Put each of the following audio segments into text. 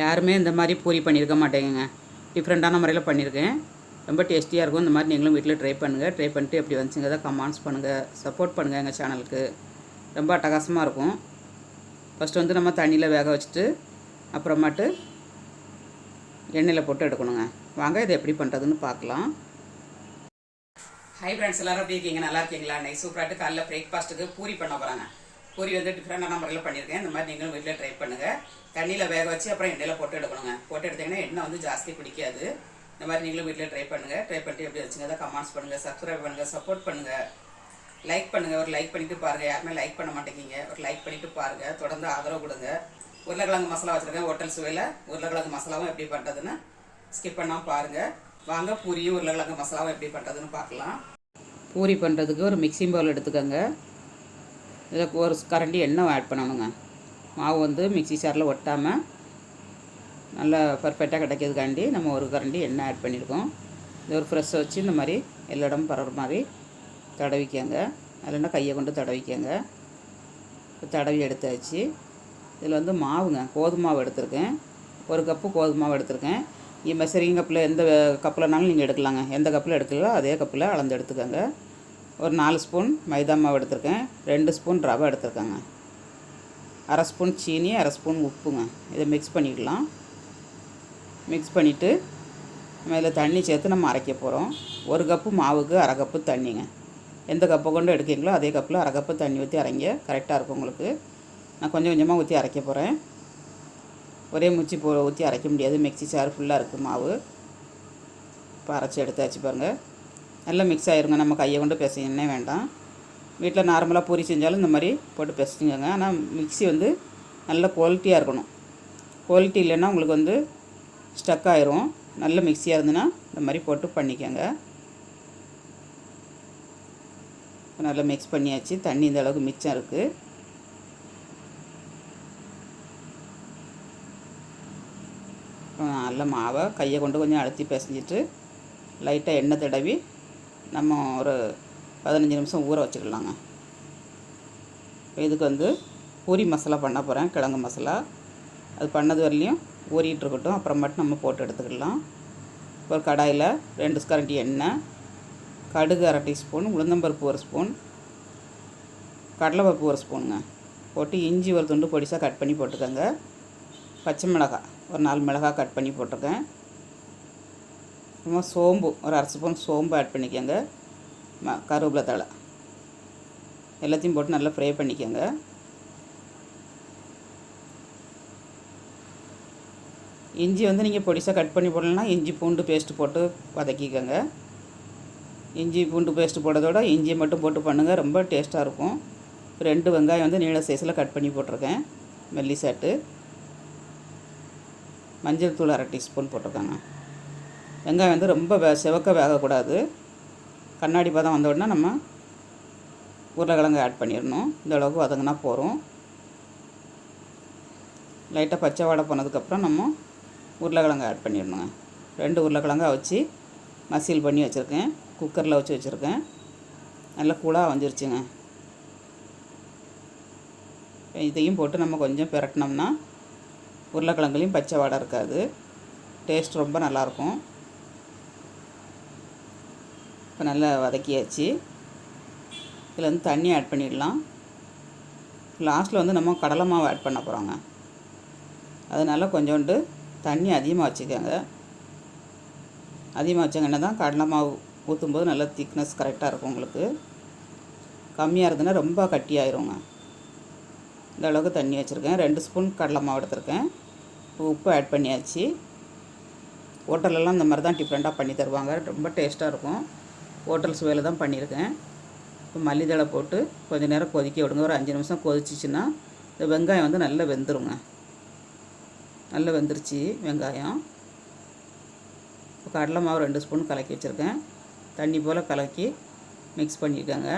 யாருமே இந்த மாதிரி பூரி பண்ணியிருக்க மாட்டேங்குங்க. டிஃப்ரெண்ட்டான முறையில் பண்ணியிருக்கேன். ரொம்ப டேஸ்டியாக இருக்கும். இந்த மாதிரி நீங்களும் வீட்டில் ட்ரை பண்ணுங்கள் ட்ரை பண்ணிட்டு எப்படி வந்துச்சுங்க தான் கமெண்ட்ஸ் பண்ணுங்கள் சப்போர்ட் பண்ணுங்கள் எங்கள் சேனலுக்கு ரொம்ப அட்டகாசமாக இருக்கும். ஃபஸ்ட்டு வந்து நம்ம தண்ணியில் வேக வச்சுட்டு அப்புறமாட்டு எண்ணெயில் போட்டு எடுக்கணுங்க. வாங்க இதை எப்படி பண்ணுறதுன்னு பார்க்கலாம். ஹை ஃப்ரெண்ட்ஸ் எல்லோரும் எப்படி இருக்கீங்க? நல்லா இருக்கீங்களா? நைட் சூப்பராட்டு காலைல பிரேக்ஃபாஸ்ட்டுக்கு பூரி பண்ண போகிறாங்க பூரி வந்து டிஃப்ரெண்டான முறையில் பண்ணியிருக்கேன். இந்த மாதிரி நீங்களும் வீட்டில் ட்ரை பண்ணுங்கள் தண்ணியில் வேக வச்சு அப்புறம் எண்ணெயில் போட்டு எடுக்கணுங்க. போட்டு எடுத்தீங்கன்னா எண்ணெய் வந்து ஜாஸ்தி பிடிக்காது. இந்த மாதிரி நீங்களும் வீட்டில் ட்ரை பண்ணுங்கள் ட்ரை பண்ணிட்டு எப்படி வச்சுங்க அதை கமெண்ட்ஸ் பண்ணுங்கள் சப்ஸ்கிரைப் பண்ணுங்கள் சப்போர்ட் பண்ணுங்கள் லைக் பண்ணுங்கள் ஒரு லைக் பண்ணிவிட்டு பாருங்கள் யாருமே லைக் பண்ண மாட்டேங்கிங்க. ஒரு லைக் பண்ணிவிட்டு பாருங்கள் தொடர்ந்து ஆதரவு கொடுங்க. உருளைக்கிழங்கு மசாலா வச்சுருக்கேன். ஹோட்டல் சுவையில் உருளைக்கிழங்கு மசாலாவும் எப்படி பண்ணுறதுன்னு ஸ்கிப் பண்ணாமல் பாருங்கள் வாங்க பூரியும் உருளைக்கிழங்கு மசாலாவும் எப்படி பண்ணுறதுன்னு பார்க்கலாம். பூரி பண்ணுறதுக்கு ஒரு மிக்சிங் பவுல் எடுத்துக்கோங்க. இதில் ஒரு கரண்டி எண்ணெய் ஆட் பண்ணணுங்க. மாவு வந்து மிக்சி சாரில் ஒட்டாமல் நல்லா பர்ஃபெக்டாக கிடைக்கிறதுக்காண்டி நம்ம ஒரு கரண்டி எண்ணெய் ஆட் பண்ணியிருக்கோம் இது ஒரு ஃப்ரெஷ்ஷை வச்சு இந்த மாதிரி எல்லா இடமும் பரவுற மாதிரி தடவிக்கங்க. இல்லைன்னா கையை கொண்டு தடவிக்கங்க. தடவி எடுத்தாச்சு. இதில் வந்து மாவுங்க கோதுமை மாவு எடுத்திருக்கேன். ஒரு கப்பு கோதுமை மாவு எடுத்திருக்கேன். இங்கே மெசரிங் கப்பில் எந்த கப்பில்னாலும் நீங்கள் எடுக்கலாங்க. எந்த கப்பில் எடுக்கலோ அதே கப்பில் அளந்து எடுத்துக்கோங்க. ஒரு நாலு ஸ்பூன் மைதா மாவு எடுத்திருக்கேன். ரெண்டு ஸ்பூன் ரவை எடுத்திருக்கேங்க. அரை ஸ்பூன் சீனி அரை ஸ்பூன் உப்புங்க. இதை மிக்ஸ் பண்ணிக்கலாம். மிக்ஸ் பண்ணிவிட்டு நம்ம இதில் தண்ணி சேர்த்து நம்ம அரைக்க போகிறோம் ஒரு கப்பு மாவுக்கு அரை கப்பு தண்ணிங்க. எந்த கப்பை கொண்டு எடுக்கீங்களோ அதே கப்பில் அரை கப்பு தண்ணி ஊற்றி அரைங்க. கரெக்டாக இருக்கும் உங்களுக்கு. நான் கொஞ்சம் கொஞ்சமாக ஊற்றி அரைக்க போகிறேன் ஒரே முச்சி போ ஊற்றி அரைக்க முடியாது. மிக்ஸி சாறு ஃபுல்லாக இருக்குது மாவு. இப்போ அரைச்சி எடுத்தாச்சு பாருங்கள் நல்லா மிக்ஸ் ஆயிருங்க. நம்ம கையை கொண்டு பிசையனே வேண்டாம். வீட்டில் நார்மலாக பூரி செஞ்சாலும் இந்த மாதிரி போட்டு பிசைஞ்சுக்கோங்க ஆனால் மிக்ஸி வந்து நல்ல குவாலிட்டியாக இருக்கணும். குவாலிட்டி இல்லைன்னா உங்களுக்கு வந்து ஸ்டக் ஆயிரும். நல்ல மிக்ஸியாக இருந்ததுன்னா இந்த மாதிரி போட்டு பண்ணிக்கோங்க. நல்லா மிக்ஸ் பண்ணியாச்சு. தண்ணி இந்த அளவுக்கு மிச்சம் இருக்குது நல்ல மாவை கையை கொண்டு கொஞ்சம் அழுத்தி பிசைஞ்சிட்டு லைட்டாக எண்ணெய் தடவி நம்ம ஒரு பதினஞ்சு நிமிஷம் ஊற வச்சுக்கலாங்க. இதுக்கு வந்து பூரி மசாலா பண்ண போகிறேன் கிழங்கு மசாலா. அது பண்ணது வரலையும் ஊறிட்டு இருக்கட்டும் அப்புறமேட்டு நம்ம போட்டு எடுத்துக்கலாம் ஒரு கடாயில் ரெண்டு கரண்டி எண்ணெய் கடுகு அரை டீஸ்பூன் உளுந்தம்பருப்பு ஒரு ஸ்பூன் கடலைப்பருப்பு ஒரு ஸ்பூனுங்க. போட்டு இஞ்சி ஒரு துண்டு பொடிசாக கட் பண்ணி போட்டுக்கோங்க. பச்சை மிளகாய் ஒரு நாலு மிளகாய் கட் பண்ணி போட்டிருக்கேன். நம்ம சோம்பு ஒரு அரை ஸ்பூன் சோம்பு ஆட் பண்ணிக்கோங்க. ம கருவேப்பிலை தழை. எல்லாத்தையும் போட்டு நல்லா ஃப்ரை பண்ணிக்கோங்க. இஞ்சி வந்து நீங்கள் பொடிசாக கட் பண்ணி போடலன்னா இஞ்சி பூண்டு பேஸ்ட்டு போட்டு வதக்கிக்கோங்க. இஞ்சி பூண்டு பேஸ்ட்டு போடுறதோட இஞ்சியை மட்டும் போட்டு பண்ணுங்கள் ரொம்ப டேஸ்ட்டாக இருக்கும். ரெண்டு வெங்காயம் வந்து நீள சைஸில் கட் பண்ணி போட்டிருக்கேன் மெல்லிசாட்டு மஞ்சள் தூள் அரை டீஸ்பூன் போட்டிருக்காங்க. வெங்காயம் வந்து ரொம்ப வே செவக்க வேகக்கூடாது. கண்ணாடி பதம் வந்த உடனே நம்ம உருளைக்கிழங்கு ஆட் பண்ணிடணும். இந்த அளவுக்கு வதங்கினா போகிறோம் லைட்டாக பச்சை வாடை போனதுக்கப்புறம் நம்ம உருளைக்கிழங்கு ஆட் பண்ணிடணுங்க. ரெண்டு உருளைக்கிழங்கா வச்சு மசீல் பண்ணி வச்சுருக்கேன். குக்கரில் வச்சு வச்சுருக்கேன். நல்லா கூலாக வந்துருச்சுங்க. இதையும் போட்டு நம்ம கொஞ்சம் பிரட்டினோம்னா உருளைக்கிழங்குலையும் பச்சை வாடை இருக்காது. டேஸ்ட் ரொம்ப நல்லாயிருக்கும். இப்போ நல்லா வதக்கியாச்சு. இதில் வந்து தண்ணி ஆட் பண்ணிடலாம். லாஸ்ட்டில் வந்து நம்ம கடலை மாவு ஆட் பண்ண போகிறோங்க அதனால் கொஞ்சோண்டு தண்ணி அதிகமாக வச்சுக்கோங்க. அதிகமாக வச்சாங்கன்னா தான் கடலை மாவு ஊற்றும்போது நல்லா திக்னஸ் கரெக்டாக இருக்கும் உங்களுக்கு. கம்மியாக இருந்ததுன்னா ரொம்ப கட்டியாயிருங்க இந்த அளவுக்கு தண்ணி வச்சுருக்கேன். ரெண்டு ஸ்பூன் கடலை மாவு எடுத்திருக்கேன். உப்பு ஆட் பண்ணியாச்சு. ஹோட்டலெல்லாம் இந்த மாதிரி தான் டிஃப்ரெண்ட்டாக பண்ணி தருவாங்க. ரொம்ப டேஸ்ட்டாக இருக்கும். ஹோட்டல் சுவையில் தான் பண்ணியிருக்கேன். இப்போ மல்லித்தழை போட்டு கொஞ்சம் நேரம் கொதிக்க விடுங்க. ஒரு அஞ்சு நிமிஷம் கொதிச்சிச்சின்னா இந்த வெங்காயம் வந்து நல்லா வெந்துருங்க. நல்லா வெந்துருச்சு வெங்காயம். இப்போ கடலை மாவு ரெண்டு ஸ்பூன் கலக்கி வச்சுருக்கேன். தண்ணி போல் கலக்கி மிக்ஸ் பண்ணியிருக்காங்க.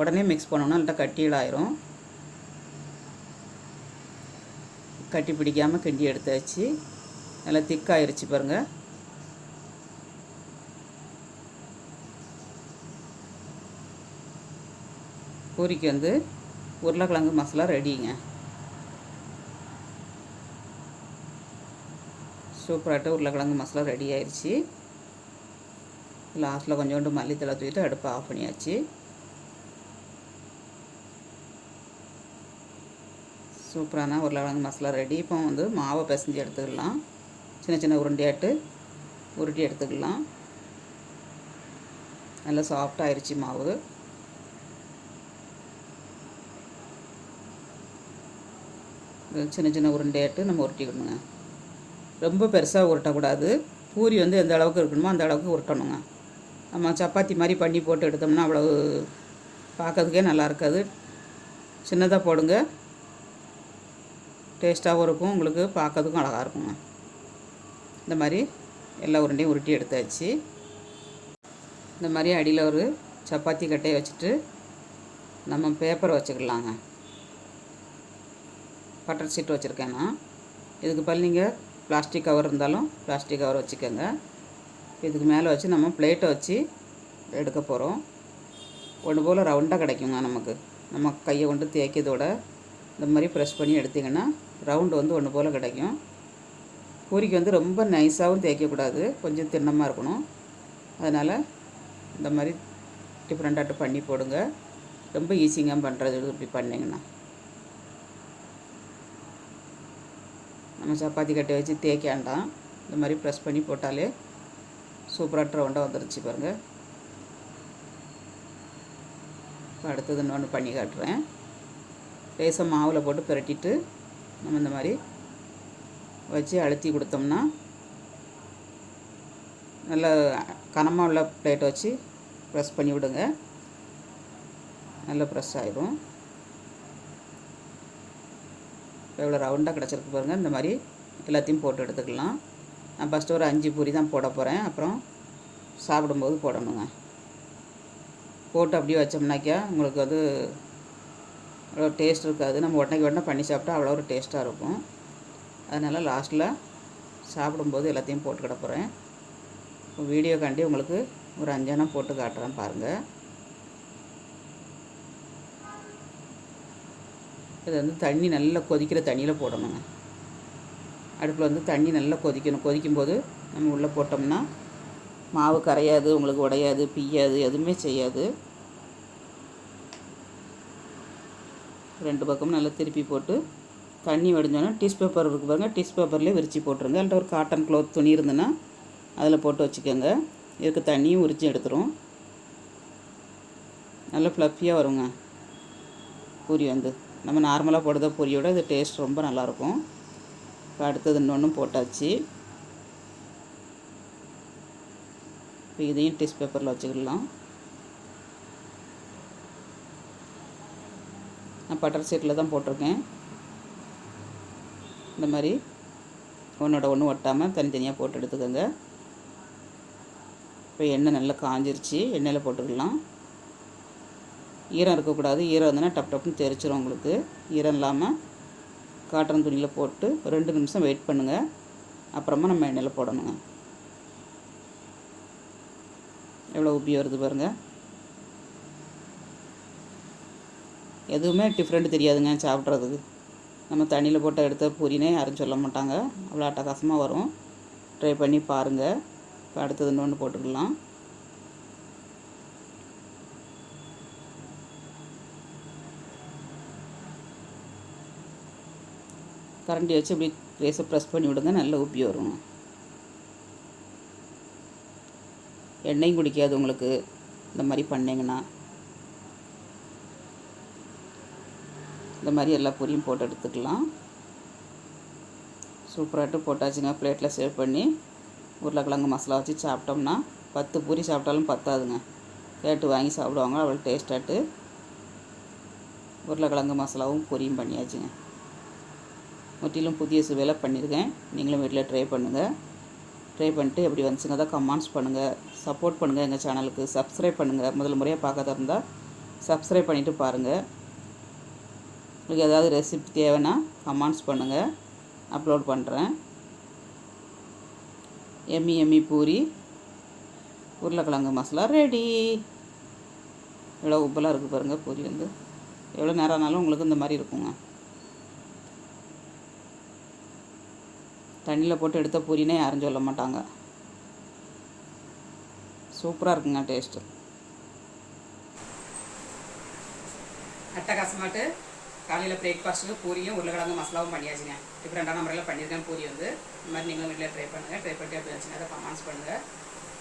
உடனே மிக்ஸ் பண்ணோன்னா நல்லா கட்டியில் ஆயிரும் கட்டி பிடிக்காமல் கிண்டி எடுத்தாச்சு. நல்லா திக்காயிருச்சு பாருங்கள் பூரிக்கு வந்து உருளைக்கிழங்கு மசாலா ரெடிங்க. சூப்பராகிட்டு உருளைக்கிழங்கு மசாலா ரெடி ஆயிடுச்சு லாஸ்ட்டில் கொஞ்சோண்டு மல்லித்தலை தூக்கிட்டு அடுப்பை ஆஃப் பண்ணியாச்சு. சூப்பரான உருளைக்கிழங்கு மசாலா ரெடி. இப்போ வந்து மாவை பிசைஞ்சு எடுத்துக்கலாம். சின்ன சின்ன உருண்டையாட்டு உருட்டி எடுத்துக்கலாம். நல்லா சாஃப்டாகிடுச்சு மாவு இது சின்ன சின்ன உருண்டையாட்டு நம்ம உருட்டிக்கணுங்க. ரொம்ப பெருசாக உருட்டக்கூடாது. பூரி வந்து எந்த அளவுக்கு இருக்கணுமோ அந்த அளவுக்கு உருட்டணுங்க. நம்ம சப்பாத்தி மாதிரி பண்ணி போட்டு எடுத்தோம்னா அவ்வளவு பார்க்கறதுக்கே நல்லா இருக்காது. சின்னதாக போடுங்க. டேஸ்ட்டாகவும் இருக்கும். உங்களுக்கு பார்க்கறதுக்கும் அழகாக இருக்குங்க. இந்த மாதிரி எல்லா உருண்டையும் உருட்டி எடுத்தாச்சு. இந்த மாதிரி அடியில் ஒரு சப்பாத்தி கட்டையை வச்சுட்டு நம்ம பேப்பரை வச்சுக்கலாங்க. பட்டர் ஷீட் வச்சுருக்கேன் நான். இதுக்கு பதில் நீங்கள் பிளாஸ்டிக் கவர் இருந்தாலும் பிளாஸ்டிக் கவர் வச்சுக்கோங்க. இதுக்கு மேலே வச்சு நம்ம பிளேட்டை வச்சு எடுக்க போகிறோம். ஒன்று போல் ரவுண்டாக கிடைக்குங்க நமக்கு. நம்ம கையை கொண்டு தேய்க்கிறதோட இந்த மாதிரி ப்ரெஸ் பண்ணி எடுத்திங்கன்னா ரவுண்டு வந்து ஒன்று போல் கிடைக்கும். பூரிக்கு வந்து ரொம்ப நைஸாகவும் தேய்க்கக்கூடாது. கொஞ்சம் திண்ணமாக இருக்கணும். அதனால் இந்த மாதிரி டிஃப்ரெண்ட்டாட்டு பண்ணி போடுங்க. ரொம்ப ஈஸிங்க பண்ணுறது இப்படி பண்ணிங்கன்னா. நம்ம சப்பாத்தி கட்டை வச்சு தேய்க்க வேண்டாம் இந்த மாதிரி ப்ரெஸ் பண்ணி போட்டாலே சூப்பராக ரவுண்டாக வந்துருச்சு பாருங்கள் இப்போ அடுத்தது இன்னொன்று பண்ணி காட்டுறேன். லேசாக மாவில் போட்டு பிரட்டிட்டு நம்ம இந்த மாதிரி வச்சு அழுத்தி கொடுத்தோம்னா நல்ல கனமாக உள்ள பிளேட்டை வச்சு ப்ரெஸ் பண்ணி விடுங்க. நல்லா ப்ரெஸ் ஆகிடும் எவ்வளோ ரவுண்டாக கிடச்சிருக்கு பாருங்கள் இந்த மாதிரி எல்லாத்தையும் போட்டு எடுத்துக்கலாம். நான் ஃபஸ்ட்டு ஒரு அஞ்சு பூரி தான் போட போகிறேன் அப்புறம் சாப்பிடும்போது போடணுங்க. போட்டு அப்படியே வச்சோம்னாக்கா உங்களுக்கு வந்து அவ்வளோ டேஸ்ட் இருக்காது. நம்ம உடனே உடனே பண்ணி சாப்பிட்டா அவ்வளோ ஒரு டேஸ்ட்டாக இருக்கும். அதனால் லாஸ்ட்டில் சாப்பிடும்போது எல்லாத்தையும் போட்டு கிட போகிறேன் வீடியோக்காண்டி வீடியோ காண்டி உங்களுக்கு ஒரு அஞ்சனம் போட்டு காட்டுறேன் பாருங்கள் இது வந்து தண்ணி நல்லா கொதிக்கிற தண்ணியில் போடணுங்க. அடுப்பில் வந்து தண்ணி நல்லா கொதிக்கணும். கொதிக்கும்போது நம்ம உள்ளே போட்டோம்னா மாவு கரையாது உங்களுக்கு உடையாது பிய்யாது எதுவுமே செய்யாது. ரெண்டு பக்கமும் நல்லா திருப்பி போட்டு தண்ணி வடிஞ்சோன்னா டிஷ் பேப்பர் இருக்கு பாருங்கள் டிஷ் பேப்பர்லேயே விரித்து போட்டுருங்க. அல்லது ஒரு காட்டன் க்ளோத் துணி இருந்ததுன்னா அதில் போட்டு வச்சுக்கோங்க. இதுக்கு தண்ணியும் உரிச்சு எடுத்துரும். நல்லா ஃப்ளஃபியாக வருங்க. பூரி வந்து. நம்ம நார்மலாக போடுற பொரியோட இது டேஸ்ட் ரொம்ப நல்லாயிருக்கும். இப்போ அடுத்தது இன்னொன்றும் போட்டாச்சு. இப்போ இதையும் டிஷ் பேப்பரில் வச்சுக்கலாம் நான் பட்டர் சீட்டில் தான் போட்டிருக்கேன். இந்த மாதிரி ஒன்றோட ஒன்று ஒட்டாமல் தனித்தனியாக போட்டு எடுத்துக்கோங்க. இப்போ எண்ணெய் நல்லா காஞ்சிருச்சு. எண்ணெயில் போட்டுக்கலாம். ஈரம் இருக்கக்கூடாது. ஈரம் இருந்ததுன்னா டப் டப்னு தெரிச்சிடும் உங்களுக்கு. ஈரம் இல்லாமல் காட்டன் துணியில் போட்டு ரெண்டு நிமிஷம் வெயிட் பண்ணுங்கள் அப்புறமா நம்ம எண்ணெயில் போடணுங்க. எவ்வளோ உப்பி வருது பாருங்கள் எதுவுமே டிஃப்ரெண்ட் தெரியாதுங்க சாப்பிட்றதுக்கு. நம்ம தண்ணியில் போட்டு எடுத்த பூரினே யாரும் சொல்ல மாட்டாங்க. அவ்வளோ அட்டகாசமாக வரும். ட்ரை பண்ணி பாருங்கள் இப்போ அடுத்தது இன்னொன்று போட்டுக்கலாம். கரண்டி வச்சு இப்படி லேசாக ப்ரெஸ் பண்ணி விடுங்க நல்லா உப்பி வரும். எண்ணெயும் குடிக்காது உங்களுக்கு. இந்த மாதிரி பண்ணிங்கன்னா. இந்த மாதிரி எல்லா பூரியும் போட்டு எடுத்துக்கலாம். சூப்பராகிட்டு போட்டாச்சுங்க. பிளேட்டில் சேவ் பண்ணி உருளைக்கிழங்கு மசாலா வச்சு சாப்பிட்டோம்னா பத்து பூரி சாப்பிட்டாலும் பத்தாதுங்க. கேட்டு வாங்கி சாப்பிடுவாங்க. அவ்வளோ டேஸ்டாட்டு உருளைக்கிழங்கு மசாலாவும் பொரியும் பண்ணியாச்சுங்க. முற்றிலும் புதிய சுவையில் பண்ணியிருக்கேன். நீங்களும் வீட்டில் ட்ரை பண்ணுங்கள் ட்ரை பண்ணிட்டு எப்படி வந்துச்சுங்க தான் கமெண்ட்ஸ் பண்ணுங்கள் சப்போர்ட் பண்ணுங்கள் எங்கள் சேனலுக்கு சப்ஸ்கிரைப் பண்ணுங்கள் முதல் முறையாக பார்க்காத இருந்தால் சப்ஸ்கிரைப் பண்ணிவிட்டு பாருங்கள் உங்களுக்கு ஏதாவது ரெசிபி தேவைன்னா கமெண்ட்ஸ் பண்ணுங்கள் அப்லோட் பண்ணுறேன் எம்மி எம்மி பூரி உருளைக்கிழங்கு மசாலா ரெடி எவ்வளோ உப்பெல்லாம் இருக்குது பாருங்கள் பூரி வந்து. எவ்வளோ நேரம் ஆனாலும் உங்களுக்கு இந்த மாதிரி இருக்குங்க. தண்ணியில் போட்டு எடுத்த பூரினே யாரும் சொல்ல மாட்டாங்க. சூப்பராக இருக்குங்க டேஸ்ட்டு. அட்டகாசமாட்டு காலையில் பிரேக்ஃபாஸ்ட்டுக்கு பூரியும் உருளைக்கிழங்கு மசாலாவும் பண்ணியாச்சுங்க. டிஃப்ரெண்டான முறையில் பண்ணியிருக்கேன் பூரி வந்து. இந்த மாதிரி நீங்களும் வீட்டில் ட்ரை பண்ணுங்கள் ட்ரை பண்ணிட்டு அப்படி வச்சுங்க அதை கமெண்ட்ஸ் பண்ணுங்கள்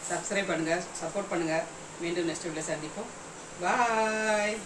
சப்ஸ்கிரைப் பண்ணுங்கள் சப்போர்ட் பண்ணுங்கள் மீண்டும் நெக்ஸ்ட் வீடியோ சந்திப்போம். பாய்